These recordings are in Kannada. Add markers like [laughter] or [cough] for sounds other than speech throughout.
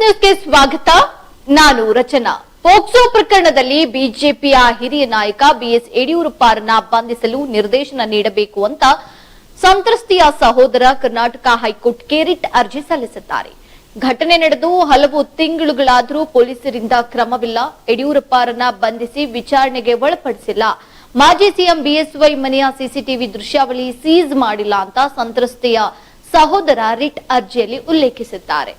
ನ್ಯೂಸ್ಗೆ ಸ್ವಾಗತ. ನಾನು ರಚನಾ. ಪೋಕ್ಸೋ ಪ್ರಕರಣದಲ್ಲಿ ಬಿಜೆಪಿಯ ಹಿರಿಯ ನಾಯಕ ಬಿಎಸ್ ಯಡಿಯೂರಪ್ಪರನ್ನ ಬಂಧಿಸಲು ನಿರ್ದೇಶನ ನೀಡಬೇಕು ಅಂತ ಸಂತ್ರಸ್ತೆಯ ಸಹೋದರ ಕರ್ನಾಟಕ ಹೈಕೋರ್ಟ್ ರಿಟ್ ಅರ್ಜಿ ಸಲ್ಲಿಸಿದ್ದಾರೆ. ಘಟನೆ ನಡೆದು ಹಲವು ತಿಂಗಳುಗಳಾದರೂ ಪೊಲೀಸರಿಂದ ಕ್ರಮವಿಲ್ಲ. ಯಡಿಯೂರಪ್ಪರನ್ನ ಬಂಧಿಸಿ ವಿಚಾರಣೆಗೆ ಒಳಪಡಿಸಿಲ್ಲ. ಮಾಜಿ ಸಿಎಂ ಬಿಎಸ್ವೈ ಮನೆಯ ಸಿಸಿಟಿವಿ ದೃಶ್ಯಾವಳಿ ಸೀಜ್ ಮಾಡಿಲ್ಲ ಅಂತ ಸಂತ್ರಸ್ತೆಯ ಸಹೋದರ ರಿಟ್ ಅರ್ಜಿಯಲ್ಲಿ ಉಲ್ಲೇಖಿಸಿದ್ದಾರೆ.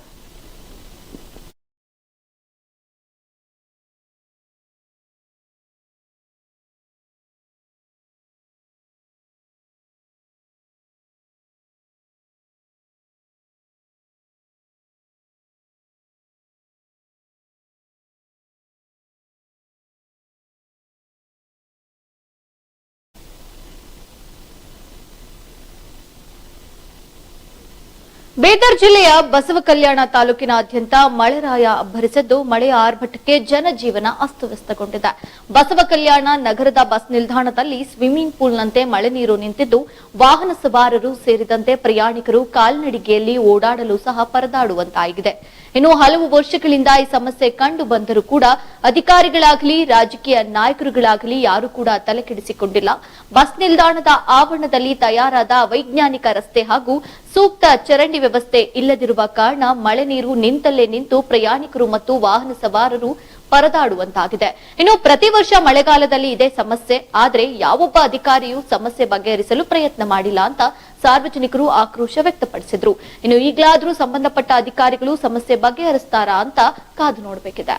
ಬೀದರ್ ಜಿಲ್ಲೆಯ ಬಸವ ಕಲ್ಯಾಣ ತಾಲೂಕಿನಾದ್ಯಂತ ಮಳೆರಾಯ ಅಬ್ಬರಿಸಿದ್ದು ಮಳೆಯ ಆರ್ಭಟಕ್ಕೆ ಜನಜೀವನ ಅಸ್ತವ್ಯಸ್ತಗೊಂಡಿದೆ. ಬಸವ ಕಲ್ಯಾಣ ನಗರದ ಬಸ್ ನಿಲ್ದಾಣದಲ್ಲಿ ಸ್ವಿಮ್ಮಿಂಗ್ ಪೂಲ್ನಂತೆ ಮಳೆ ನೀರು ನಿಂತಿದ್ದು, ವಾಹನ ಸವಾರರು ಸೇರಿದಂತೆ ಪ್ರಯಾಣಿಕರು ಕಾಲ್ನಡಿಗೆಯಲ್ಲಿ ಓಡಾಡಲು ಸಹ ಪರದಾಡುವಂತಾಗಿದೆ. ಇನ್ನು ಹಲವು ವರ್ಷಗಳಿಂದ ಈ ಸಮಸ್ಯೆ ಕಂಡು ಬಂದರೂ ಕೂಡ ಅಧಿಕಾರಿಗಳಾಗಲಿ, ರಾಜಕೀಯ ನಾಯಕರುಗಳಾಗಲಿ ಯಾರು ಕೂಡ ತಲೆಕೆಡಿಸಿಕೊಂಡಿಲ್ಲ ಬಸ್ ನಿಲ್ದಾಣದ ಆವರಣದಲ್ಲಿ ತಯಾರಾದ ವೈಜ್ಞಾನಿಕ ರಸ್ತೆ ಹಾಗೂ ಸೂಕ್ತ ಚರಂಡಿ ವ್ಯವಸ್ಥೆ ಇಲ್ಲದಿರುವ ಕಾರಣ ಮಳೆ ನೀರು ನಿಂತಲ್ಲೇ ನಿಂತು ಪ್ರಯಾಣಿಕರು ಮತ್ತು ವಾಹನ ಸವಾರರು ಪರದಾಡುವಂತಾಗಿದೆ. ಇನ್ನು ಪ್ರತಿ ವರ್ಷ ಮಳೆಗಾಲದಲ್ಲಿ ಇದೇ ಸಮಸ್ಯೆ. ಆದರೆ ಯಾವೊಬ್ಬ ಅಧಿಕಾರಿಯೂ ಸಮಸ್ಯೆ ಬಗೆಹರಿಸಲು ಪ್ರಯತ್ನ ಮಾಡಿಲ್ಲ ಅಂತ ಸಾರ್ವಜನಿಕರು ಆಕ್ರೋಶ ವ್ಯಕ್ತಪಡಿಸಿದ್ರು. ಇನ್ನು ಈಗಲಾದರೂ ಸಂಬಂಧಪಟ್ಟ ಅಧಿಕಾರಿಗಳು ಸಮಸ್ಯೆ ಬಗೆಹರಿಸ್ತಾರಾ ಅಂತ ಕಾದು ನೋಡಬೇಕಿದೆ.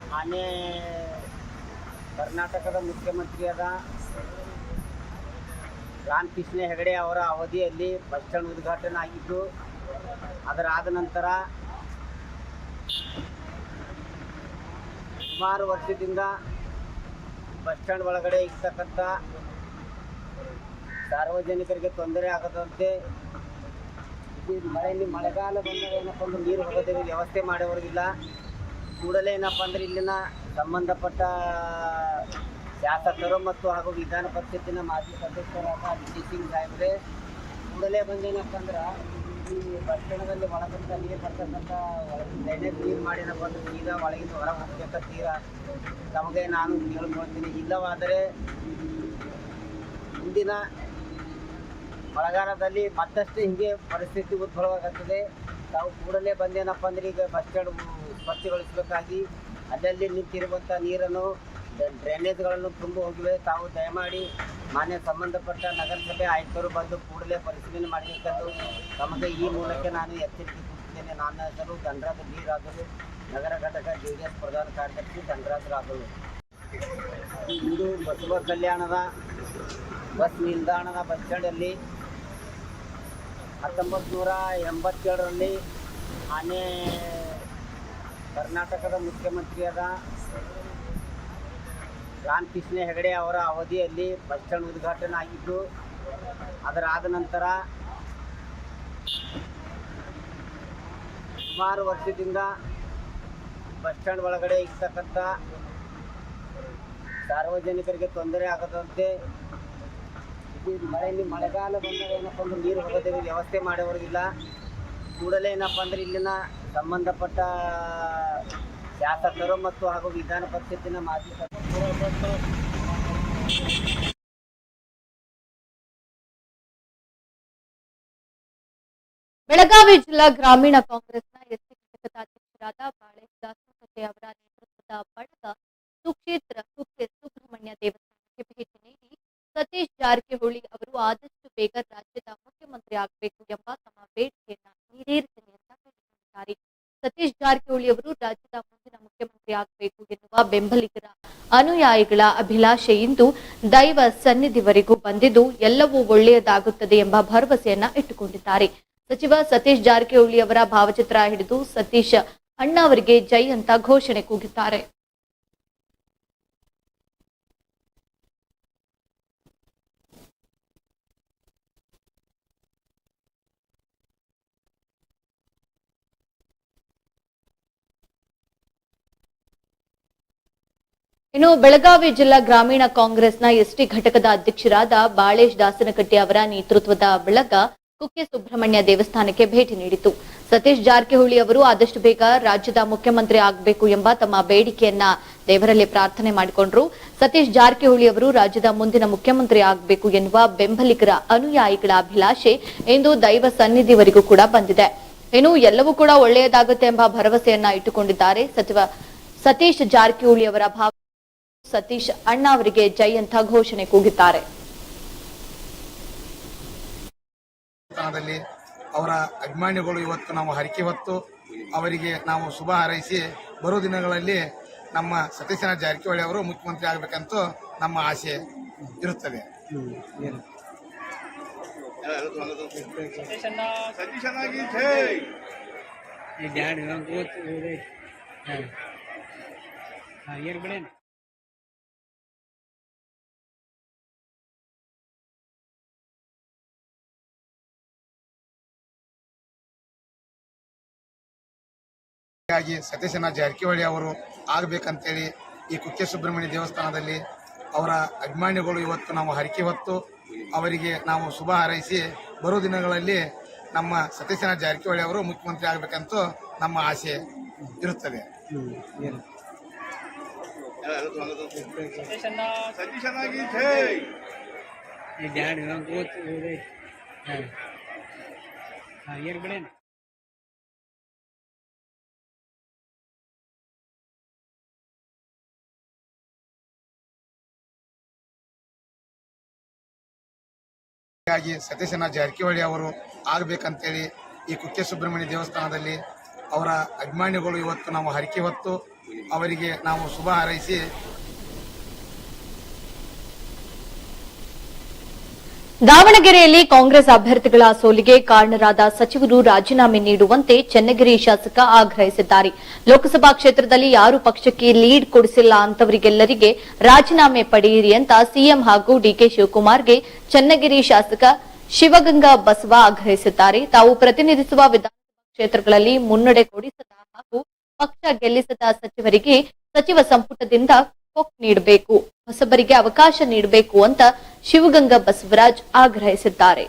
ಮಾನ್ಯ ಕರ್ನಾಟಕದ ಮುಖ್ಯಮಂತ್ರಿಯಾದ ರಾಮಕೃಷ್ಣ ಹೆಗಡೆ ಅವರ ಅವಧಿಯಲ್ಲಿ ಬಸ್ ಸ್ಟ್ಯಾಂಡ್ ಉದ್ಘಾಟನೆ ಆಗಿದ್ದು ಅದರಾದ ನಂತರ ಸುಮಾರು ವರ್ಷದಿಂದ ಬಸ್ ಸ್ಟ್ಯಾಂಡ್ ಒಳಗಡೆ ಇರ್ತಕ್ಕಂಥ ಸಾರ್ವಜನಿಕರಿಗೆ ತೊಂದರೆ ಆಗದಂತೆ ಮಳೆಯಲ್ಲಿ ಮಳೆಗಾಲ ಬಂದಾಗ ಏನಪ್ಪ ಅಂದ್ರೆ ನೀರು ಹೋಗೋದಕ್ಕೆ ವ್ಯವಸ್ಥೆ ಮಾಡೋರಿಗಿಲ್ಲ ಕೂಡಲೇ ಏನಪ್ಪ ಅಂದ್ರೆ ಇಲ್ಲಿನ ಸಂಬಂಧಪಟ್ಟ ಶಾಸಕರು ಮತ್ತು ಹಾಗೂ ವಿಧಾನ ಪರಿಷತ್ತಿನ ಮಾಜಿ ಸದಸ್ಯರಾದ ವಿಜಯ್ ಸಿಂಗ್ ಸಾಹೇಬ್ರೆ, ಕೂಡಲೇ ಬಂದೇನಪ್ಪ ಅಂದ್ರೆ ಈ ಸ್ಟ್ಯಾಂಡಲ್ಲಿ ಒಳಗಂತ ನೀರು ಬರ್ತಕ್ಕಂಥ ಡ್ರೈನೇಜ್ ಮಾಡಿನಪ್ಪ ಅಂದ್ರೆ ಈಗ ಒಳಗಿಂದ ಹೊರಗೆ ಹೋಗ್ಬೇಕ ತೀರಾ. ತಮಗೆ ನಾನು ಕೇಳ್ಕೊಳ್ತೀನಿ. ಇಲ್ಲವಾದರೆ ಮುಂದಿನ ಮಳೆಗಾಲದಲ್ಲಿ ಮತ್ತಷ್ಟು ಹಿಂಗೆ ಪರಿಸ್ಥಿತಿ ಉದ್ಭವವಾಗುತ್ತದೆ. ತಾವು ಕೂಡಲೇ ಬಂದೇನಪ್ಪ ಅಂದ್ರೆ ಈಗ ಬಸ್ ಸ್ಟ್ಯಾಂಡ್ ಸ್ವಚ್ಛಗೊಳಿಸಬೇಕಾಗಿ, ಅಲ್ಲಲ್ಲಿ ನಿಂತಿರುವಂಥ ನೀರನ್ನು ಡ್ರೈನೇಜ್ಗಳನ್ನು ತುಂಬ ಹೋಗಿವೆ. ತಾವು ದಯಮಾಡಿ ಮಾನ್ಯ ಸಂಬಂಧಪಟ್ಟ ನಗರಸಭೆ ಆಯುಕ್ತರು ಬಂದು ಕೂಡಲೇ ಪರಿಶೀಲನೆ ಮಾಡಬೇಕೆಂದು ತಮಗೆ ಈ ಮೂಲಕ ನಾನು ಎಚ್ಚರಿಕೆ ಕೊಡುತ್ತೇನೆ ನನ್ನ ಹೆಸರು ಧನರಾಜ್ ಬಿ ನಗರ ಘಟಕ ಜೆ ಡಿ ಎಸ್ ಪ್ರಧಾನ ಕಾರ್ಯದರ್ಶಿ ಧನರಾಜ್ ರಾಜರು ಇಂದು ಬಸವ ಕಲ್ಯಾಣದ ಬಸ್ ನಿಲ್ದಾಣದ ಬಸ್ ಸ್ಟ್ಯಾಂಡಲ್ಲಿ ಹತ್ತೊಂಬತ್ತು ನೂರ ಎಂಬತ್ತೇಳರಲ್ಲಿ ಆನೆ ಕರ್ನಾಟಕದ ಮುಖ್ಯಮಂತ್ರಿಯಾದ ರಾಮಕೃಷ್ಣ ಹೆಗಡೆ ಅವರ ಅವಧಿಯಲ್ಲಿ ಬಸ್ ಸ್ಟ್ಯಾಂಡ್ ಉದ್ಘಾಟನೆ ಆಗಿದ್ದು, ಅದರಾದ ನಂತರ ಸುಮಾರು ವರ್ಷದಿಂದ ಬಸ್ ಸ್ಟ್ಯಾಂಡ್ ಒಳಗಡೆ ಇರ್ತಕ್ಕಂಥ ಸಾರ್ವಜನಿಕರಿಗೆ ತೊಂದರೆ ಆಗದಂತೆ ಮಳೆಯಲ್ಲಿ ಮಳೆಗಾಲ ಬಂದಾಗ ಏನಪ್ಪ ಅಂದ್ರೆ ನೀರು ಹೋಗೋದಕ್ಕೆ ವ್ಯವಸ್ಥೆ ಮಾಡೋರಿಗಿಲ್ಲ ಕೂಡಲೇ ಏನಪ್ಪ ಅಂದ್ರೆ ಇಲ್ಲಿನ ಸಂಬಂಧಪಟ್ಟ ಶಾಸಕರು ಮತ್ತು ಹಾಗೂ ವಿಧಾನ ಪರಿಷತ್ತಿನ ಮಾಜಿ ಬೆಳಗಾವಿ ಜಿಲ್ಲಾ ಗ್ರಾಮೀಣ ಕಾಂಗ್ರೆಸ್ನ ಎಸ್ಸಿ ಘಟಕದ ಅಧ್ಯಕ್ಷರಾದ ಬಾಳೆ ದಾಸಕತೆ ಅವರ ನೇತೃತ್ವದ ಬಳಗ ಸುಕ್ಷೇತ್ರ ಕುಕ್ಕೆ ಸುಬ್ರಹ್ಮಣ್ಯ ದೇವಸ್ಥಾನಕ್ಕೆ ಭೇಟಿ ನೀಡಿ ಸತೀಶ್ ಜಾರಕಿಹೊಳಿ ಅವರು ಆದಷ್ಟು ಬೇಗ ರಾಜ್ಯದ ಮುಖ್ಯಮಂತ್ರಿ ಆಗಬೇಕು ಎಂಬ ತಮ್ಮ ಬೇಡಿಕೆಯನ್ನ ಈಡೇರಿಸಲಿ ಅಂತ ಹೇಳಿಕೊಂಡಿದ್ದಾರೆ ಸತೀಶ್ ಜಾರಕಿಹೊಳಿ ಅವರು ರಾಜ್ಯದ ಮುಂದಿನ ಮುಖ್ಯಮಂತ್ರಿ ಆಗಬೇಕು ಎನ್ನುವ ಬೆಂಬಲಿಗರ ಅನುಯಾಯಿಗಳ ಅಭಿಲಾಷೆ ಇಂದು ದೈವ ಸನ್ನಿಧಿವರೆಗೂ ಬಂದಿದ್ದು ಎಲ್ಲವೂ ಒಳ್ಳೆಯದಾಗುತ್ತದೆ ಎಂಬ ಭರವಸೆಯನ್ನ ಇಟ್ಟುಕೊಂಡಿದ್ದಾರೆ. ಸಚಿವ ಸತೀಶ್ ಜಾರಕಿಹೊಳಿ ಅವರ ಭಾವಚಿತ್ರ ಹಿಡಿದು ಸತೀಶ್ ಅಣ್ಣ ಅವರಿಗೆ ಜೈ ಅಂತ ಘೋಷಣೆ ಕೂಗಿದ್ದಾರೆ. ಇನ್ನು ಬೆಳಗಾವಿ ಜಿಲ್ಲಾ ಗ್ರಾಮೀಣ ಕಾಂಗ್ರೆಸ್ನ ಎಸ್ಟಿ ಘಟಕದ ಅಧ್ಯಕ್ಷರಾದ ಬಾಳೇಶ್ ದಾಸನಕಟ್ಟಿ ಅವರ ನೇತೃತ್ವದ ಬಳಗ ಕುಕ್ಕೆ ಸುಬ್ರಹ್ಮಣ್ಯ ದೇವಸ್ಥಾನಕ್ಕೆ ಭೇಟಿ ನೀಡಿತು. ಸತೀಶ್ ಜಾರಕಿಹೊಳಿ ಅವರು ಆದಷ್ಟು ಬೇಗ ರಾಜ್ಯದ ಮುಖ್ಯಮಂತ್ರಿ ಆಗಬೇಕು ಎಂಬ ತಮ್ಮ ಬೇಡಿಕೆಯನ್ನ ದೇವರಲ್ಲಿ ಪ್ರಾರ್ಥನೆ ಮಾಡಿಕೊಂಡ್ರು. ಸತೀಶ್ ಜಾರಕಿಹೊಳಿ ಅವರು ರಾಜ್ಯದ ಮುಂದಿನ ಮುಖ್ಯಮಂತ್ರಿ ಆಗಬೇಕು ಎನ್ನುವ ಬೆಂಬಲಿಗರ ಅನುಯಾಯಿಗಳ ಅಭಿಲಾಷೆ ಇಂದು ದೈವ ಸನ್ನಿಧಿವರೆಗೂ ಕೂಡ ಬಂದಿದೆ. ಇನ್ನು ಎಲ್ಲವೂ ಕೂಡ ಒಳ್ಳೆಯದಾಗುತ್ತೆ ಎಂಬ ಭರವಸೆಯನ್ನ ಇಟ್ಟುಕೊಂಡಿದ್ದಾರೆ ಸಚಿವ ಸತೀಶ್ ಜಾರಕಿಹೊಳಿ ಅವರ ಭಾವ ಸತೀಶ್ ಅಣ್ಣ ಅವರಿಗೆ ಜೈ ಅಂತ ಘೋಷಣೆ ಕೂಗಿದ್ದಾರೆ. ಅವರ ಅಭಿಮಾನಿಗಳು ಇವತ್ತು ನಾವು ಹರಕೆ ಹೊತ್ತು ಅವರಿಗೆ ನಾವು ಶುಭ ಹಾರೈಸಿ ಬರೋ ದಿನಗಳಲ್ಲಿ ನಮ್ಮ ಸತೀಶನ ಜಾರಕಿಹೊಳಿ ಅವರು ಮುಖ್ಯಮಂತ್ರಿ ಆಗಬೇಕಂತ ನಮ್ಮ ಆಸೆ ಇರುತ್ತದೆ. ಏನು ಹೀಗಾಗಿ ಸತೀಶನ ಜಾರಕಿಹೊಳಿ ಅವರು ಆಗಬೇಕಂತೇಳಿ ಈ ಕುಕ್ಕೆ ಸುಬ್ರಹ್ಮಣ್ಯ ದೇವಸ್ಥಾನದಲ್ಲಿ ಅವರ ಅಭಿಮಾನಿಗಳು ಇವತ್ತು ನಾವು ಹರಕೆ ಹೊತ್ತು ಅವರಿಗೆ ನಾವು ಶುಭ ಹಾರೈಸಿ ಬರೋ ದಿನಗಳಲ್ಲಿ ನಮ್ಮ ಸತೀಶನ ಜಾರಕಿಹೊಳಿ ಅವರು ಮುಖ್ಯಮಂತ್ರಿ ಆಗಬೇಕಂತ ನಮ್ಮ ಆಸೆ ಇರುತ್ತದೆ. ಏನು ಹೀಗಾಗಿ ಸತೀಶನ ಜಾರಕಿಹೊಳಿ ಅವರು ಆಗಬೇಕಂತೇಳಿ ಈ ಕುಕ್ಕೆ ಸುಬ್ರಹ್ಮಣ್ಯ ದೇವಸ್ಥಾನದಲ್ಲಿ ಅವರ ಅಭಿಮಾನಿಗಳು ಇವತ್ತು ನಾವು ಹರಕೆ ಹೊತ್ತು ಅವರಿಗೆ ನಾವು ಶುಭ ಹಾರೈಸಿ ದಾವಣಗೆರೆಯಲ್ಲಿ ಕಾಂಗ್ರೆಸ್ ಅಭ್ಯರ್ಥಿಗಳ ಸೋಲಿಗೆ ಕಾರಣರಾದ ಸಚಿವರು ರಾಜೀನಾಮೆ ನೀಡುವಂತೆ ಚನ್ನಗಿರಿ ಶಾಸಕ ಆಗ್ರಹಿಸಿದ್ದಾರೆ. ಲೋಕಸಭಾ ಕ್ಷೇತ್ರದಲ್ಲಿ ಯಾರು ಪಕ್ಷಕ್ಕೆ ಲೀಡ್ ಕೊಡಿಸಿಲ್ಲ ಅಂತವರಿಗೆಲ್ಲರಿಗೆ ರಾಜೀನಾಮೆ ಪಡೆಯಿರಿ ಅಂತ ಸಿಎಂ ಹಾಗೂ ಡಿಕೆ ಶಿವಕುಮಾರ್ಗೆ ಚನ್ನಗಿರಿ ಶಾಸಕ ಶಿವಗಂಗಾ ಬಸವ ಆಗ್ರಹಿಸಿದ್ದಾರೆ. ತಾವು ಪ್ರತಿನಿಧಿಸುವ ವಿಧಾನಸಭಾ ಕ್ಷೇತ್ರಗಳಲ್ಲಿ ಮುನ್ನಡೆ ಕೊಡಿಸದ ಹಾಗೂ ಪಕ್ಷ ಗೆಲ್ಲಿಸದ ಸಚಿವರಿಗೆ ಸಚಿವ ಸಂಪುಟದಿಂದ ಕೊಕ್ ನೀಡಬೇಕು, ಹೊಸಬರಿಗೆ ಅವಕಾಶ ನೀಡಬೇಕು ಅಂತ ಶಿವಗಂಗಾ ಬಸವರಾಜ್ ಆಗ್ರಹಿಸಿದ್ದಾರೆ.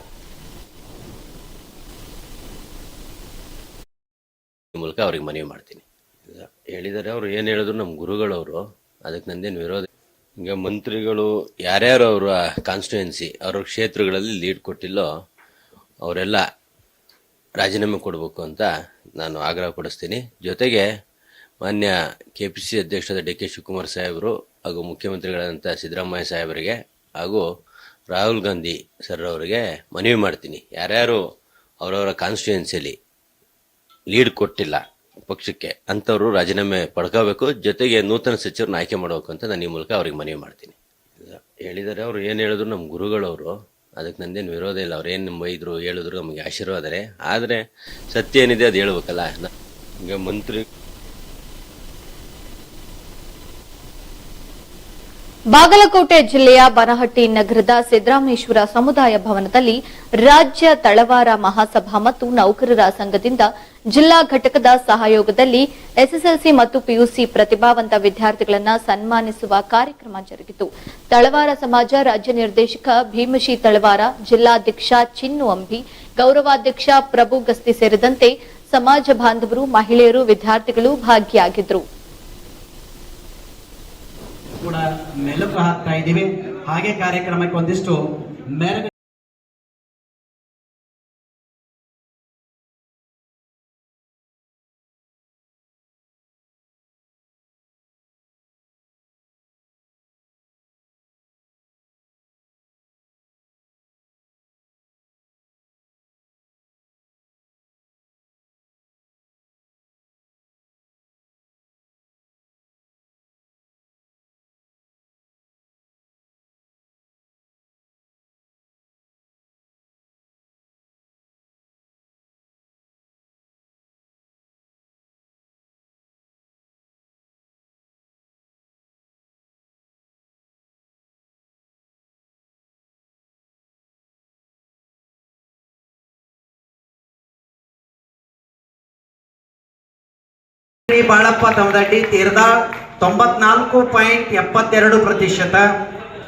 ಮೂಲಕ ಅವ್ರಿಗೆ ಮನವಿ ಮಾಡ್ತೀನಿ. ಹೇಳಿದಾರೆ ಅವರು ಏನು ಹೇಳಿದ್ರು ನಮ್ಮ ಗುರುಗಳವರು ಅದಕ್ಕೆ ನಂದೇನು ವಿರೋಧ. ಈಗ ಮಂತ್ರಿಗಳು ಯಾರ್ಯಾರು ಅವರ ಕಾನ್ಸ್ಟಿಟ್ಯೂನ್ಸಿ ಅವ್ರ ಕ್ಷೇತ್ರಗಳಲ್ಲಿ ಲೀಡ್ ಕೊಟ್ಟಿಲ್ಲೋ ಅವರೆಲ್ಲ ರಾಜೀನಾಮೆ ಕೊಡಬೇಕು ಅಂತ ನಾನು ಆಗ್ರಹ ಪಡಿಸ್ತೀನಿ. ಜೊತೆಗೆ ಮಾನ್ಯ ಕೆ ಪಿ ಸಿ ಅಧ್ಯಕ್ಷರಾದ ಡಿ ಕೆ ಶಿವಕುಮಾರ್ ಸಾಹೇಬರು ಹಾಗೂ ಮುಖ್ಯಮಂತ್ರಿಗಳಾದಂಥ ಸಿದ್ದರಾಮಯ್ಯ ಸಾಹೇಬರಿಗೆ ಹಾಗೂ ರಾಹುಲ್ ಗಾಂಧಿ ಸರ್ ಅವರಿಗೆ ಮನವಿ ಮಾಡ್ತೀನಿ. ಯಾರ್ಯಾರು ಅವರವರ ಕಾನ್ಸ್ಟಿಟ್ಯೂನ್ಸಿಯಲ್ಲಿ ಲೀಡ್ ಕೊಟ್ಟಿಲ್ಲ ಪಕ್ಷಕ್ಕೆ, ಅಂಥವ್ರು ರಾಜೀನಾಮೆ ಪಡ್ಕೋಬೇಕು, ಜೊತೆಗೆ ನೂತನ ಸಚಿವರನ್ನ ಆಯ್ಕೆ ಮಾಡಬೇಕು ಅಂತ ನಾನು ಈ ಮೂಲಕ ಅವ್ರಿಗೆ ಮನವಿ ಮಾಡ್ತೀನಿ. ಹೇಳಿದರೆ ಅವರು ಏನು ಹೇಳಿದ್ರು ನಮ್ಮ ಗುರುಗಳವರು. ಅದಕ್ಕೆ ನಂದೇನು ವಿರೋಧ ಇಲ್ಲ. ಅವ್ರು ಏನು ಬೈದ್ರು, ಹೇಳಿದ್ರು ನಮಗೆ ಆಶೀರ್ವಾದರೆ ಆದರೆ ಸತ್ಯ ಏನಿದೆ ಅದು ಹೇಳ್ಬೇಕಲ್ಲ. ಈಗ ಮಂತ್ರಿ ಬಾಗಲಕೋಟೆ ಜಿಲ್ಲೆಯ ಬನಹಟ್ಟಿ ನಗರದ ಸಿದ್ದರಾಮೇಶ್ವರ ಸಮುದಾಯ ಭವನದಲ್ಲಿ ರಾಜ್ಯ ತಳವಾರ ಮಹಾಸಭಾ ಮತ್ತು ನೌಕರರ ಸಂಘದಿಂದ ಜಿಲ್ಲಾ ಘಟಕದ ಸಹಯೋಗದಲ್ಲಿ ಎಸ್ಎಸ್ಎಲ್ಸಿ ಮತ್ತು ಪಿಯುಸಿ ಪ್ರತಿಭಾವಂತ ವಿದ್ಯಾರ್ಥಿಗಳನ್ನು ಸನ್ಮಾನಿಸುವ ಕಾರ್ಯಕ್ರಮ ಜರುಗಿತು. ತಳವಾರ ಸಮಾಜ ರಾಜ್ಯ ನಿರ್ದೇಶಕ ಭೀಮಶಿ ತಳವಾರ, ಜಿಲ್ಲಾಧ್ಯಕ್ಷ ಚಿನ್ನು ಅಂಬಿ, ಗೌರವಾಧ್ಯಕ್ಷ ಪ್ರಭು ಗಸ್ತಿ ಸೇರಿದಂತೆ ಸಮಾಜ ಬಾಂಧವರು, ಮಹಿಳೆಯರು, ವಿದ್ಯಾರ್ಥಿಗಳು ಭಾಗಿಯಾಗಿದ್ದರು ಕೂಡ ಮೆಲುಕು ಹಾಕ್ತಾ ಇದ್ದೀವಿ. ಹಾಗೆ ಕಾರ್ಯಕ್ರಮಕ್ಕೆ ಒಂದಿಷ್ಟು ಮೆರಗು ಶ್ರೀ ಬಾಳಪ್ಪ ತಮದಡ್ಡಿ ತೀರ್ದ ತೊಂಬತ್ನಾಲ್ಕು ಪಾಯಿಂಟ್ ಎಪ್ಪತ್ತೆರಡು ಪ್ರತಿಶತ.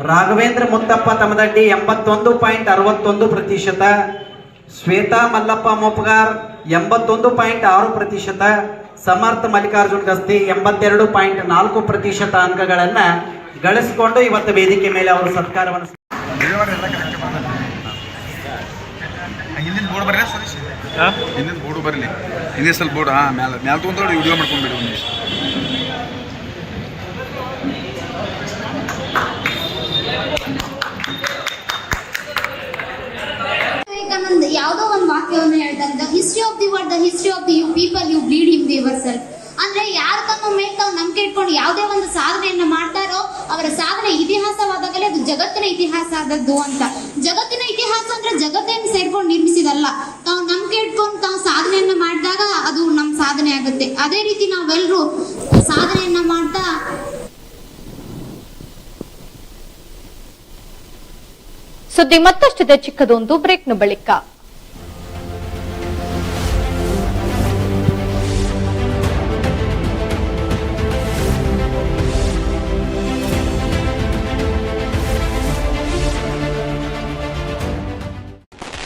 ರಾಘವೇಂದ್ರ ಮುತ್ತಪ್ಪ ತಮದಡ್ಡಿ ಎಂಬತ್ತೊಂದು ಪಾಯಿಂಟ್ ಅರವತ್ತೊಂದು ಪ್ರತಿಶತ. ಶ್ವೇತಾ ಮಲ್ಲಪ್ಪ ಮೊಪ್ಗಾರ್ ಎಂಬತ್ತೊಂದು ಪಾಯಿಂಟ್ ಆರು ಪ್ರತಿಶತ. ಸಮರ್ಥ ಮಲ್ಲಿಕಾರ್ಜುನ್ ಗಸ್ತಿ ಎಂಬತ್ತೆರಡು ಪಾಯಿಂಟ್ ನಾಲ್ಕು ಪ್ರತಿಶತ ಅಂಕಗಳನ್ನ ಗಳಿಸಿಕೊಂಡು ಇವತ್ತು ವೇದಿಕೆ ಮೇಲೆ ಅವರು ಸತ್ಕಾರವನ್ನು ಹಿಂದಿನ ಬೋರ್ಡ್ ಬರಲಿ. ಹಿಂದಿನ ಸ್ವಲ್ಪ ಬೋರ್ಡ್ ಹಾಂ ಮ್ಯಾಲೆ ಮ್ಯಾಲೆ ತೊಗೊಂಡ್ರೆ ವಿಡಿಯೋ ಮಾಡ್ಕೊಂಡ್ಬಿಡಿ ಒಂದು ವಿವೇಕಾನಂದ ಯಾವುದೋ ಒಂದು ವಾಕ್ಯವನ್ನು ಹೇಳ್ತಾರೆ the history of the world the history of the you people you bleed him yourself ಅಂದ್ರೆ ಯಾರು ತಮ್ಮ ಮೇಲೆ ತಾವು ನಂಬಿಕೆ ಇಟ್ಕೊಂಡು ಯಾವುದೇ ಒಂದು ಸಾಧನೆಯನ್ನ ಮಾಡ್ತಾರೋ ಅವರ ಸಾಧನೆ ಇತಿಹಾಸವಾದಾಗಲೇ ಅದು ಜಗತ್ತಿನ ಇತಿಹಾಸ ಆದದ್ದು ಅಂತ. ಜಗತ್ತಿನ ಇತಿಹಾಸ ಅಂದ್ರೆ ಜಗತ್ತೇನು ಸೇರ್ಕೊಂಡು ನಿರ್ಮಿಸಿದಲ್ಲ. ತಾವು ನಂಬಿಕೆ ಇಟ್ಕೊಂಡು ತಾವು ಸಾಧನೆಯನ್ನ ಮಾಡಿದಾಗ ಅದು ನಮ್ಮ ಸಾಧನೆ ಆಗುತ್ತೆ. ಅದೇ ರೀತಿ ನಾವೆಲ್ಲರೂ ಸಾಧನೆಯನ್ನ ಮಾಡ್ತಾ ಸುದ್ದಿ ಮತ್ತಷ್ಟಿದೆ ಚಿಕ್ಕದೊಂದು ಬ್ರೇಕ್ನ ಬಳಿಕ.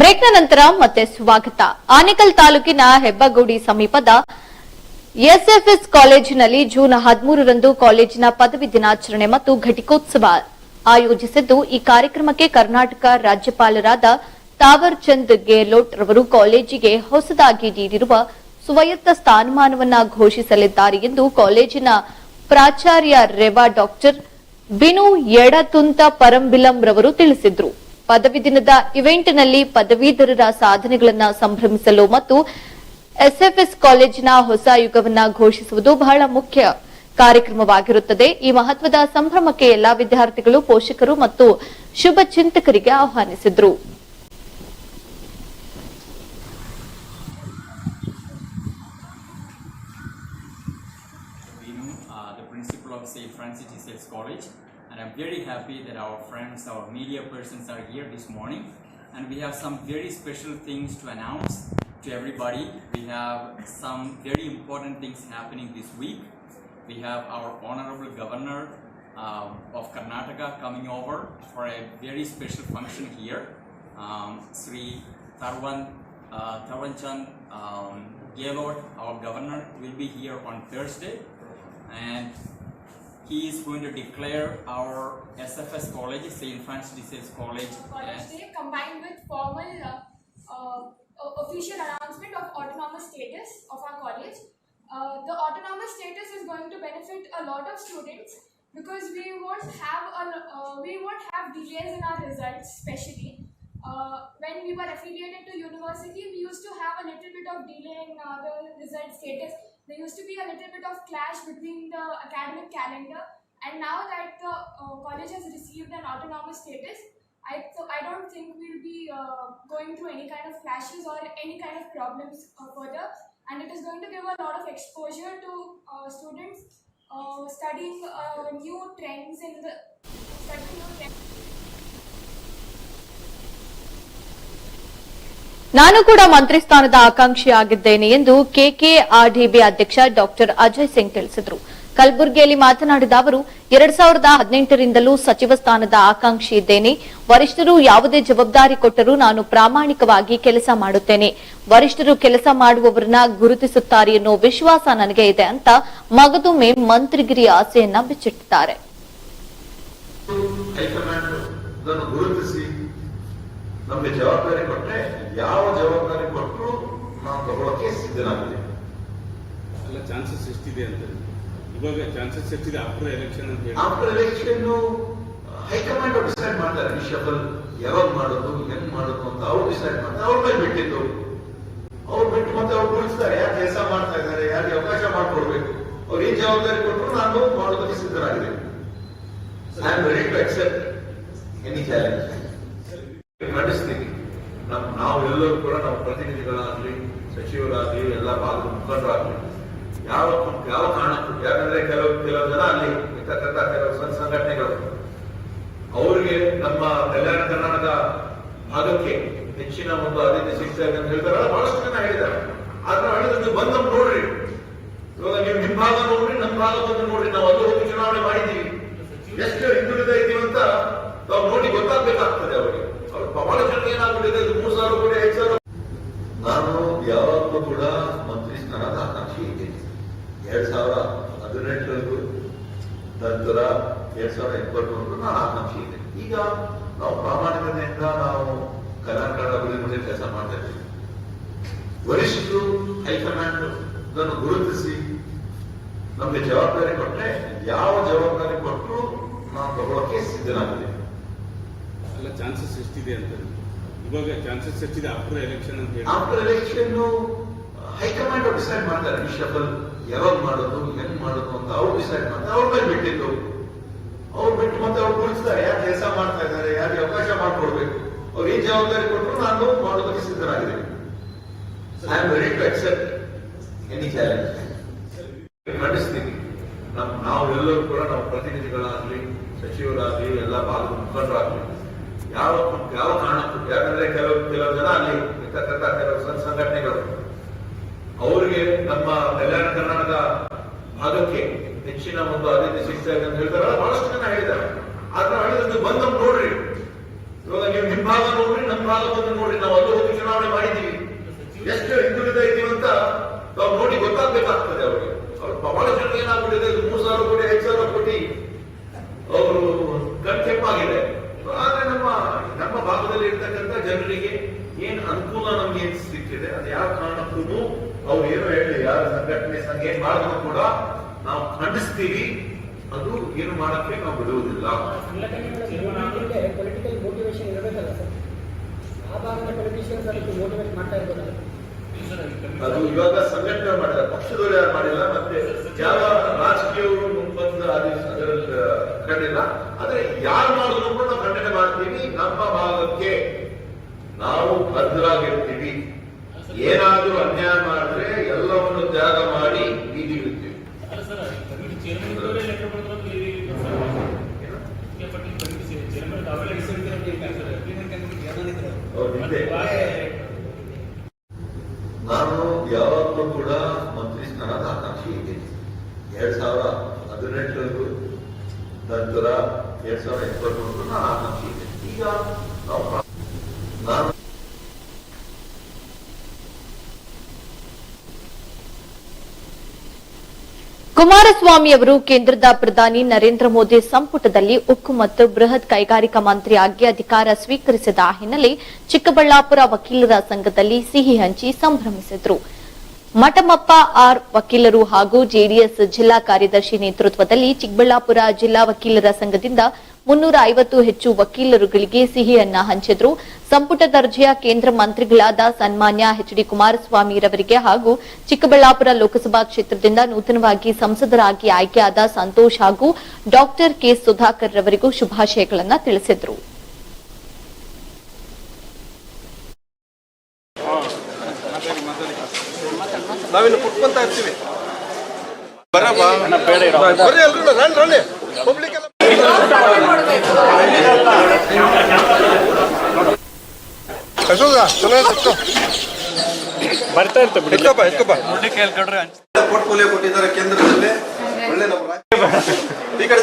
ಬ್ರೇಕ್ನ ನಂತರ ಮತ್ತೆ ಸ್ವಾಗತ. ಆನೇಕಲ್ ತಾಲೂಕಿನ ಹೆಬ್ಬಗೋಡಿ ಸಮೀಪದ ಎಸ್ಎಫ್ಎಸ್ ಕಾಲೇಜಿನಲ್ಲಿ ಜೂನ್ ಹದಿಮೂರರಂದು ಕಾಲೇಜಿನ ಪದವಿ ದಿನಾಚರಣೆ ಮತ್ತು ಘಟಿಕೋತ್ಸವ ಆಯೋಜಿಸಿದ್ದು, ಈ ಕಾರ್ಯಕ್ರಮಕ್ಕೆ ಕರ್ನಾಟಕ ರಾಜ್ಯಪಾಲರಾದ ತಾವರ್ ಚಂದ್ ಗೆಹ್ಲೋಟ್ ರವರು ಕಾಲೇಜಿಗೆ ಹೊಸದಾಗಿ ನೀಡಿರುವ ಸ್ವಯತ್ತ ಸ್ಥಾನಮಾನವನ್ನು ಘೋಷಿಸಲಿದ್ದಾರೆ ಎಂದು ಕಾಲೇಜಿನ ಪ್ರಾಚಾರ್ಯ ರೆವಾ ಡಾಕ್ಟರ್ ಬಿನು ಎಡತುಂತ ಪರಂಬಿಲಂ ರವರು ತಿಳಿಸಿದ್ರು. ಪದವಿ ದಿನದ ಇವೆಂಟ್ನಲ್ಲಿ ಪದವೀಧರರ ಸಾಧನೆಗಳನ್ನು ಸಂಭ್ರಮಿಸಲು ಮತ್ತು ಎಸ್ಎಫ್ಎಸ್ ಕಾಲೇಜಿನ ಹೊಸ ಯುಗವನ್ನ ಘೋಷಿಸುವುದು ಬಹಳ ಮುಖ್ಯ ಕಾರ್ಯಕ್ರಮವಾಗಿರುತ್ತದೆ ಈ ಮಹತ್ವದ ಸಂಭ್ರಮಕ್ಕೆ ಎಲ್ಲಾ ವಿದ್ಯಾರ್ಥಿಗಳು ಪೋಷಕರು ಮತ್ತು ಶುಭ ಚಿಂತಕರಿಗೆ ಆಹ್ವಾನಿಸಿದ್ರು. Francis College, and I'm very happy that our friends, our media persons are here this morning, and we have some very special things to announce to everybody. We have some very important things happening this week. We have our honorable governor um, of Karnataka coming over for a very special function here. Um, Sri Tarwan uh, Tarwanchand um, Gaylord, our governor, will be here on Thursday, and he is going to declare our SFS college, St. Francis de Sales College, College Day combined with formal uh, uh, uh, official announcement of autonomous status of our college. Uh, the autonomous status is going to benefit a lot of students because we won't have a, uh, we won't have delays in our results, especially. Uh, when we were affiliated to university, we used to have a little bit of delay in the result status. There used to be a little bit of clash between the academic calendar, and now that the uh, college has received an autonomous status, I so I don't think we'll be uh, going through any kind of clashes or any kind of problems uh, further, and it is going to give a lot of exposure to uh, students uh, studying uh, new trends in the studying new trends. ನಾನು ಕೂಡ ಮಂತ್ರಿ ಸ್ಥಾನದ ಆಕಾಂಕ್ಷಿಯಾಗಿದ್ದೇನೆ ಎಂದು ಕೆಕೆಆರ್ಡಿಬಿ ಅಧ್ಯಕ್ಷ ಡಾಕ್ಟರ್ ಅಜಯ್ ಸಿಂಗ್ ತಿಳಿಸಿದರು. ಕಲಬುರಗಿಯಲ್ಲಿ ಮಾತನಾಡಿದ ಅವರು, ಎರಡ್ ಸಾವಿರದ ಹದಿನೆಂಟರಿಂದಲೂ ಸಚಿವ ಸ್ಥಾನದ ಆಕಾಂಕ್ಷಿ ಇದ್ದೇನೆ. ವರಿಷ್ಠರು ಯಾವುದೇ ಜವಾಬ್ದಾರಿ ಕೊಟ್ಟರೂ ನಾನು ಪ್ರಾಮಾಣಿಕವಾಗಿ ಕೆಲಸ ಮಾಡುತ್ತೇನೆ. ವರಿಷ್ಠರು ಕೆಲಸ ಮಾಡುವವರನ್ನ ಗುರುತಿಸುತ್ತಾರೆ ಎನ್ನುವ ವಿಶ್ವಾಸ ನನಗೆ ಇದೆ ಅಂತ ಮಗದೊಮ್ಮೆ ಮಂತ್ರಿಗಿರಿ ಆಸೆಯನ್ನ ಬಿಚ್ಚಿಟ್ಟಿದ್ದಾರೆ. ನಮಗೆ ಜವಾಬ್ದಾರಿ ಕೊಟ್ಟರೆ ಯಾವ ಜವಾಬ್ದಾರಿ ಕೊಟ್ಟರು ನಾವು ತಗೊಳ್ಳೋಕೆ ಸಿದ್ಧನಾಗಿದೆ ಅಲ್ಲ ಚಾನ್ಸಸ್ ಎಷ್ಟಿದೆ ಅಂತ ಇವಾಗ ಚಾನ್ಸಸ್ ಎಷ್ಟಿದೆ ಆಫ್ಟರ್ ಎಲೆಕ್ಷನ್ ಅಂತ ಹೇಳಿ. ಆಫ್ಟರ್ ಎಲೆಕ್ಷನ್ ಹೈಕಮಾಂಡ್ ಡಿಸೈಡ್ ಮಾಡ್ತಾರೆ ರಿಷಬಲ್ ಯಾವಾಗ ಮಾಡೋದು ಹೆಂಗ್ ಮಾಡೋದು ಅಂತ ಅವ್ರು ಡಿಸೈಡ್ ಮಾಡ್ತಾರೆ. ಅವ್ರ ಮೇಲೆ ಬಿಟ್ಟಿದ್ದು. ಅವ್ರು ಬಿಟ್ಟು ಮತ್ತೆ ಅವ್ರು ಉಳಿಸ್ತಾರೆ. ಯಾರು ಕೆಲಸ ಮಾಡ್ತಾ ಇದ್ದಾರೆ ಯಾರಿಗೆ ಅವಕಾಶ ಮಾಡ್ಕೊಡ್ಬೇಕು. ಅವ್ರು ಏನ್ ಜವಾಬ್ದಾರಿ ಕೊಟ್ಟರು ನಾನು ಮಾಡೋದಕ್ಕೆ ಸಿದ್ಧರಾಗಿದೆ I am ready to accept any challenge ನಮ್ ನಾವು ಎಲ್ಲರೂ ಕೂಡ ನಮ್ಮ ಪ್ರತಿನಿಧಿಗಳಾಗ್ಲಿ, ಸಚಿವರಾಗ್ಲಿ, ಎಲ್ಲ ಭಾಗದ ಮುಖಂಡರಾಗ್ಲಿ, ಯಾವ ಯಾವ ಕಾರಣಕ್ಕೂ, ಯಾಕಂದ್ರೆ ಕೆಲವು ಕೆಲವು ಜನ ಅಲ್ಲಿ ಇರ್ತಕ್ಕಂಥ ಕೆಲವು ಸಂಘ, ಸಂಘಟನೆಗಳು, ಅವ್ರಿಗೆ ನಮ್ಮ ಕಲ್ಯಾಣ ಕರ್ನಾಟಕ ಭಾಗಕ್ಕೆ ಹೆಚ್ಚಿನ ಒಂದು ಆದ್ಯತೆ ಸಿಗ್ತಾ ಇದೆ ಅಂತ ಹೇಳ್ತಾರಲ್ಲ ಬಹಳಷ್ಟು ಜನ ಹೇಳಿದ್ದಾರೆ. ಆದ್ರೆ ಹೇಳಿದ್ರೆ ಬಂದು ನೋಡ್ರಿ. ಇವಾಗ ನೀವು ನಿಮ್ ಭಾಗ ನೋಡ್ರಿ, ನಮ್ಮ ಭಾಗ ಬಂದು ನೋಡ್ರಿ. ನಾವು ಅದು ಚುನಾವಣೆ ಮಾಡಿದೀವಿ ಎಷ್ಟು ಹಿಂದುಳಿದ ಇದೀವಿ ಅಂತ ನಾವು ನೋಡಿ ಅವರಿಗೆ ಅವ್ರು ಬಹಳ ಜನ ಏನಾಗ್ಬಿಟ್ಟಿದೆ? ಇದು ಮೂರ್ ಸಾವಿರ ಕೋಟಿ ಐದು ಸಾವಿರ ನಾನು ಯಾವಾಗಲೂ ಕೂಡ ಮಂತ್ರಿ ಸ್ಥಾನದ ಆಕಾಂಕ್ಷಿ ಇದ್ದೀನಿ. ಎರಡ್ ಸಾವಿರ ಹದಿನೆಂಟರಲ್ಲೂ ನಂತರ ಎರಡ್ ಸಾವಿರದ ಇಪ್ಪತ್ತೊಂದು ನಾನು ಆಕಾಂಕ್ಷಿ ಇದೆ ಈಗ ನಾವು ಪ್ರಾಮಾಣಿಕತೆಯಿಂದ ನಾವು ಕರ್ನಾಟಕ ಅಭಿವೃದ್ಧಿ ಕೆಲಸ ಮಾಡ್ತಾ ಇದ್ದೀವಿ. ವರಿಷ್ಠರು ಹೈಕಮಾಂಡ್ ಅದನ್ನು ಗುರುತಿಸಿ ನಮಗೆ ಜವಾಬ್ದಾರಿ ಕೊಟ್ಟರೆ ಯಾವ ಜವಾಬ್ದಾರಿ ಕೊಟ್ಟರು ನಾವು ತಗೊಳ್ಳೋಕೆ ಸಿದ್ಧನಾಗಿದೆ ಅಲ್ಲ ಚಾನ್ಸಸ್ ಎಷ್ಟಿದೆ ಅಂತ ಇವಾಗ ಚಾನ್ಸಸ್ ಹೆಚ್ಚಿದೆ ಆಫ್ಟರ್ ಎಲೆಕ್ಷನ್ ಅಂತ ಹೇಳಿ. ಆಫ್ಟರ್ ಎಲೆಕ್ಷನ್ ಹೈಕಮಾಂಡ್ ಡಿಸೈಡ್ ಮಾಡ್ತಾರೆ ರಿಷಬಲ್ ಯಾವಾಗ ಮಾಡೋದು, ಹೆಂಗ್ ಮಾಡೋದು ಅಂತ ಅವ್ರು ಡಿಸೈಡ್ ಮಾಡ್ತಾರೆ. ಅವ್ರ ಮೇಲೆ ಬಿಟ್ಟಿದ್ದು. ಅವ್ರು ಬಿಟ್ಟು ಮತ್ತೆ ಅವ್ರು ಕುಳಿಸ್ತಾರೆ ಯಾರು ಕೆಲಸ ಮಾಡ್ತಾ ಇದ್ದಾರೆ, ಯಾರಿಗೆ ಅವಕಾಶ ಮಾಡ್ಕೊಡ್ಬೇಕು. ಅವ್ರು ಏನ್ ಜವಾಬ್ದಾರಿ ಕೊಟ್ಟರು ನಾನು ಮಾಡೋದಕ್ಕೆ ಸಿದ್ಧರಾಗಿದೆ I am ready to accept any challenge ಖಂಡಿಸ್ತೀನಿ. ನಾವು ಎಲ್ಲರೂ ಕೂಡ ನಾವು ಪ್ರತಿನಿಧಿಗಳಾಗ್ಲಿ, ಸಚಿವರಾಗ್ಲಿ, ಎಲ್ಲ ಭಾಗದ ಮುಖಂಡರಾಗ್ಲಿ ಯಾವ ಯಾವ ಕಾರಣಕ್ಕೂ, ಯಾಕಂದ್ರೆ ಕೆಲವು ಕೆಲವು ಜನ ಅಲ್ಲಿ ಇರ್ತಕ್ಕಂಥ ಕೆಲವು ಸಣ್ಣ ಸಂಘಟನೆಗಳು, ಅವ್ರಿಗೆ ನಮ್ಮ ಕಲ್ಯಾಣ ಕರ್ನಾಟಕ ಭಾಗಕ್ಕೆ ಹೆಚ್ಚಿನ ಒಂದು ಆದ್ಯತೆ ಸಿಗ್ತಾ ಇದೆ ಅಂತ ಹೇಳ್ತಾರಲ್ಲ ಬಹಳಷ್ಟು ಜನ ಹೇಳಿದ್ದಾರೆ. ಆದ್ರೆ ಹೇಳಿದ್ರೆ ಬಂದು ನೋಡ್ರಿ. ಇವಾಗ ನೀವು ನಿಮ್ ಭಾಗ ನೋಡ್ರಿ ನಮ್ ಭಾಗ ಬಂದು ನೋಡ್ರಿ. ನಾವು ಅದು ಹೋಗಿ ಚುನಾವಣೆ ಮಾಡಿದೀವಿ ಎಷ್ಟು ಹಿಂದುಳಿದ ಇದೀವಿ ಅಂತ ನಾವು ನೋಡಿ ಗೊತ್ತಾಗ್ಬೇಕಾಗ್ತದೆ ಅವ್ರಿಗೆ. ಅವ್ರ ಬಹಳ ಜನ ಏನಾಗ್ಬಿಟ್ಟಿದೆ? ಮೂರ್ ಸಾವಿರ ಕೋಟಿ, ಐದು ಸಾವಿರ ಕೋಟಿ. ಅವರು ಕಣ್ಕೆಂಪಾಗಿದೆ ಆದ್ರೆ ನಮ್ಮ ಭಾಗದಲ್ಲಿ ಇರ್ತಕ್ಕಂಥ ಜನರಿಗೆ ಏನ್ ಅನುಕೂಲ ನಮ್ಗೆ ಏನ್ ಸಿಕ್ಕಿದೆ ಅದು ಯಾವ ಕಾರಣಕ್ಕೂ ಅವ್ರು ಏನು ಹೇಳಿ ಯಾರ ಸಂಘಟನೆ ಸಂಘ ಏನ್ ಮಾಡಿದ್ರು ಕೂಡ ನಾವು ಖಂಡಿಸ್ತೀವಿ. ಅದು ಏನು ಮಾಡಕ್ಕೆ ನಾವು ಬಿಡುವುದಿಲ್ಲ. ಪೊಲಿಟಿಕಲ್ ಮೋಟಿವೇಶನ್ ಇರಬೇಕಲ್ಲ ಸರ್? ಆ ಭಾಗದ ಪೊಲಿಟಿಷಿಯನ್ಸ್ ಅದಕ್ಕೆ ಮೋಟಿವೇಟ್ ಮಾಡ್ತಾ ಇರ್ಬೋದಲ್ಲ? ಅದು ಇವಾಗ ಸಂಘಟನೆ ಮಾಡಿಲ್ಲ ಪಕ್ಷದವರು ಯಾರು ಮಾಡಿಲ್ಲ ಮತ್ತೆ ಯಾವ ರಾಜಕೀಯವರು ಮುಂಬಂದ ಅದರಲ್ಲಿ ಕಂಡಿಲ್ಲ ಆದ್ರೆ ಯಾರು ಮಾಡಿದ್ರು ಕೂಡ ನಾವು ಖಂಡನೆ ಮಾಡ್ತೀವಿ. ನಮ್ಮ ಭಾಗಕ್ಕೆ ನಾವು ಬದ್ಧರಾಗಿರ್ತೀವಿ. ಏನಾದ್ರೂ ಅನ್ಯಾಯ ಮಾಡಿದ್ರೆ ಎಲ್ಲವನ್ನು ತ್ಯಾಗ ಮಾಡಿ ಬೀದಿ ಇಡ್ತೀವಿ ನಾನು ಯಾವಾಗಲೂ ಕೂಡ ಮಂತ್ರಿ ಸ್ಥಾನದ ಆಕಾಂಕ್ಷಿ ಇದ್ದೀನಿ. ಎರಡ್ ಸಾವಿರ ಹದಿನೆಂಟರಲ್ಲೂ ನಂತರ ಎರಡ್ ಸಾವಿರದ ಇಪ್ಪತ್ತೊಂದು ನಾನು ಈಗ ನಾವು ನಾನು ಕುಮಾರಸ್ವಾಮಿ ಅವರು ಕೇಂದ್ರದ ಪ್ರಧಾನಿ ನರೇಂದ್ರ ಮೋದಿ ಸಂಪುಟದಲ್ಲಿ ಉಕ್ಕು ಮತ್ತು ಬೃಹತ್ ಕೈಗಾರಿಕಾ ಮಂತ್ರಿಯಾಗಿ ಅಧಿಕಾರ ಸ್ವೀಕರಿಸಿದ ಹಿನ್ನೆಲೆ ಚಿಕ್ಕಬಳ್ಳಾಪುರ ವಕೀಲರ ಸಂಘದಲ್ಲಿ ಸಿಹಿ ಹಂಚಿ ಸಂಭ್ರಮಿಸಿದರು. ಮಠಮಪ್ಪ ಆರ್ ವಕೀಲರು ಹಾಗೂ ಜೆಡಿಎಸ್ ಜಿಲ್ಲಾ ಕಾರ್ಯದರ್ಶಿ ನೇತೃತ್ವದಲ್ಲಿ ಚಿಕ್ಕಬಳ್ಳಾಪುರ ಜಿಲ್ಲಾ ವಕೀಲರ ಸಂಘದಿಂದ ಮುನ್ನೂರ ಐವತ್ತು ಹೆಚ್ಚು ವಕೀಲರುಗಳಿಗೆ ಸಿಹಿಯನ್ನ ಹಂಚಿದ್ರು. ಸಂಪುಟ ದರ್ಜೆಯ ಕೇಂದ್ರ ಮಂತ್ರಿಗಳಾದ ಸನ್ಮಾನ್ಯ ಎಚ್ ಡಿ ಕುಮಾರಸ್ವಾಮಿರವರಿಗೆ ಹಾಗೂ ಚಿಕ್ಕಬಳ್ಳಾಪುರ ಲೋಕಸಭಾ ಕ್ಷೇತ್ರದಿಂದ ನೂತನವಾಗಿ ಸಂಸದರಾಗಿ ಆಯ್ಕೆಯಾದ ಸಂತೋಷ್ ಹಾಗೂ ಡಾಕ್ಟರ್ ಕೆ ಸುಧಾಕರ್ ರವರಿಗೂ ಶುಭಾಶಯಗಳನ್ನು ತಿಳಿಸಿದರು. ನಾವಿನ್ನು ಕುಟ್ಕೊಂತ ಇರ್ತೀವಿ. ಬರ್ರಿ ಎಲ್ರು ರನ್ ರನ್ನಿ ಪಬ್ಲಿಕ್ ಬರ್ತಾ ಇರ್ತ ಬಿಡಿ. ಎತ್ಕೊಪ್ಪ ಎತ್ಕೊಪ್ಪ ಪೋರ್ಟ್ಫೋಲಿಯೋ ಕೊಟ್ಟಿದ್ದಾರೆ ಕೇಂದ್ರದಲ್ಲಿ. ಒಳ್ಳೆ ನಮ್ಮ ರಾಜ್ಯ [laughs] ಈ ಕಡೆ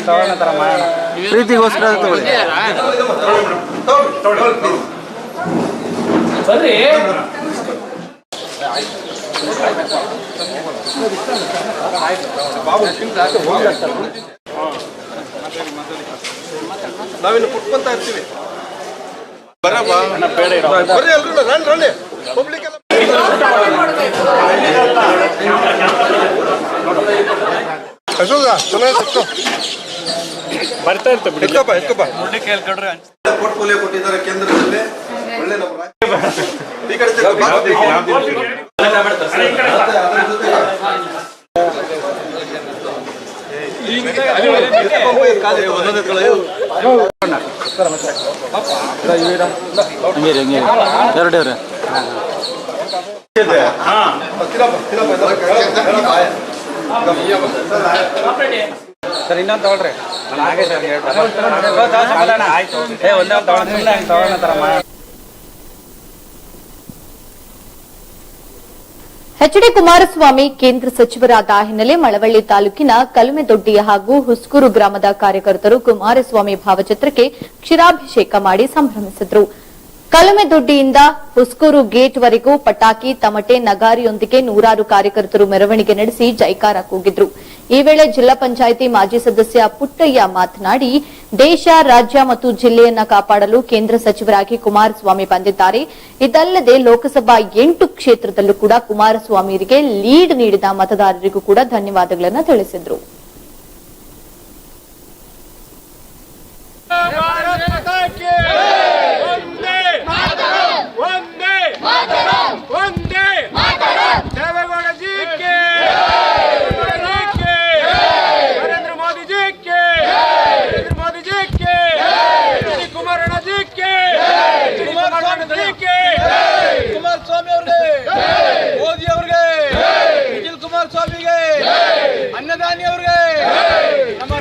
ತಗೊಳ್ಳೋ ಥರ ಮಾಡೋಣ ಪ್ರೀತಿಗೋಸ್ಕರ ತಗೊಳ್ಳಿ ತಗೊಳ್ಳಿ, ತಗೊಳ್ಳಿ, please. ಬರ್ರಿ ನಾವಿನ್ನು ಕುಟ್ಕೊಂತ ಇರ್ತೀವಿ. ಬರಪ್ಪ. ಬರ್ರಿ ಎಲ್ರು ರನ್ ರಣಿ ಪಬ್ಲಿಕ್ ಎಲ್ಲ ಅಶೋಕ ಚಲೋ ಸಿಕ್ತು ಬರ್ತಾ ಇರ್ತ ಬಿಡಿ. ಎತ್ಕೊಪ್ಪ ಎತ್ಕೊಪ್ಪ ಪೋರ್ಟ್ಫೋಲಿಯೋ ಕೊಟ್ಟಿದ್ದಾರೆ ಕೇಂದ್ರದಲ್ಲಿ. ಒಳ್ಳೆ ನಮ್ಮ ರಾಜ್ಯ ಈ ಕಡೆ ಕೆಳಗೆ ಸರ್ ಇನ್ನೊಂದು ತಗೊಳ್ರಿ. ಹಾಗೆ ಸರ್ ಆಯ್ತು ಏ ಒಂದೇ ಒಂದು ತಗೊಳ್ಳಿ ಸುಮ್ಮನೆ ಹಂಗೆ ತಗೊಳ್ಳೋ ಥರ ಮಾಡೋಣ ಎಚ್ ಡಿ ಕುಮಾರಸ್ವಾಮಿ ಕೇಂದ್ರ ಸಚಿವರಾದ ಹಿನ್ನೆಲೆ ಮಳವಳ್ಳಿ ತಾಲೂಕಿನ ಕಲುಮೆದೊಡ್ಡಿಯ ಹಾಗೂ ಹುಸ್ಕೂರು ಗ್ರಾಮದ ಕಾರ್ಯಕರ್ತರು ಕುಮಾರಸ್ವಾಮಿ ಭಾವಚಿತ್ರಕ್ಕೆ ಕ್ಷೀರಾಭಿಷೇಕ ಮಾಡಿ ಸಂಭ್ರಮಿಸಿದರು. ಕಲುಮೆದೊಡ್ಡಿಯಿಂದ ಹುಸ್ಕೂರು ಗೇಟ್ವರೆಗೂ ಪಟಾಕಿ, ತಮಟೆ, ನಗಾರಿಯೊಂದಿಗೆ ನೂರಾರು ಕಾರ್ಯಕರ್ತರು ಮೆರವಣಿಗೆ ನಡೆಸಿ ಜೈಕಾರ ಕೂಗಿದ್ರು. ಈ ವೇಳೆ ಜಿಲ್ಲಾ ಪಂಚಾಯಿತಿ ಮಾಜಿ ಸದಸ್ಯ ಪುಟ್ಟಯ್ಯ ಮಾತನಾಡಿ, ದೇಶ, ರಾಜ್ಯ ಮತ್ತು ಜಿಲ್ಲೆಯನ್ನ ಕಾಪಾಡಲು ಕೇಂದ್ರ ಸಚಿವರಾಗಿ ಕುಮಾರಸ್ವಾಮಿ ಬಂದಿದ್ದಾರೆ. ಇದಲ್ಲದೆ ಲೋಕಸಭಾ ಎಂಟು ಕ್ಷೇತ್ರದಲ್ಲೂ ಕೂಡ ಕುಮಾರಸ್ವಾಮಿಯವರಿಗೆ ಲೀಡ್ ನೀಡಿದ ಮತದಾರರಿಗೂ ಕೂಡ ಧನ್ಯವಾದಗಳನ್ನು ತಿಳಿಸಿದರು ಜಿ ಕೆ ನರೇಂದ್ರ ಮೋದಿ ಜಿ ಕೆ ನರೇಂದ್ರ ಮೋದಿ ಜಿ ಕೆ ಕುಮಾರಣ್ಣ ಜಿ ಕೆ ಕುಮಾರಸ್ವಾಮಿ ಜಿ ಕೆ ಕುಮಾರಸ್ವಾಮಿ ಅವ್ರಿಗೆ ಮೋದಿ ಅವ್ರಿಗೆ ನಿಖಿಲ್ ಕುಮಾರಸ್ವಾಮಿಗೆ ಅನ್ನದಾನಿ ಅವ್ರಿಗೆ ನಮ್ಮ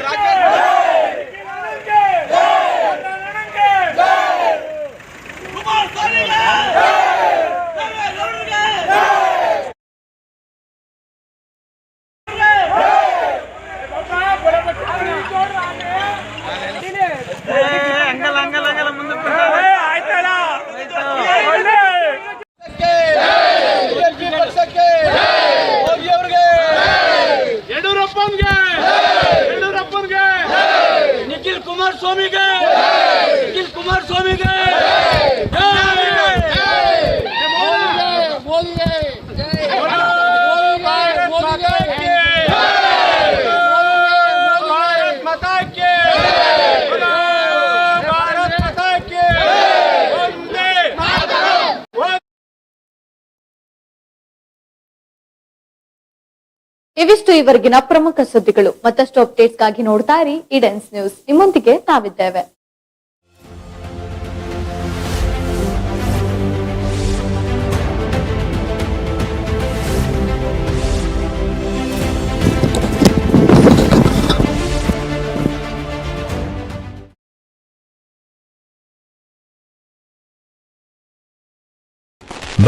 ಇವಿಷ್ಟು ಇವರೆಗಿನ ಪ್ರಮುಖ ಸುದ್ದಿಗಳು. ಮತ್ತಷ್ಟು ಅಪ್ಡೇಟ್ಸ್ಗಾಗಿ ನೋಡ್ತಾ ಇರಿ. ಇಡೆನ್ಸ್ ನ್ಯೂಸ್ ನಿಮ್ಮೊಂದಿಗೆ ನಾವಿದ್ದೇವೆ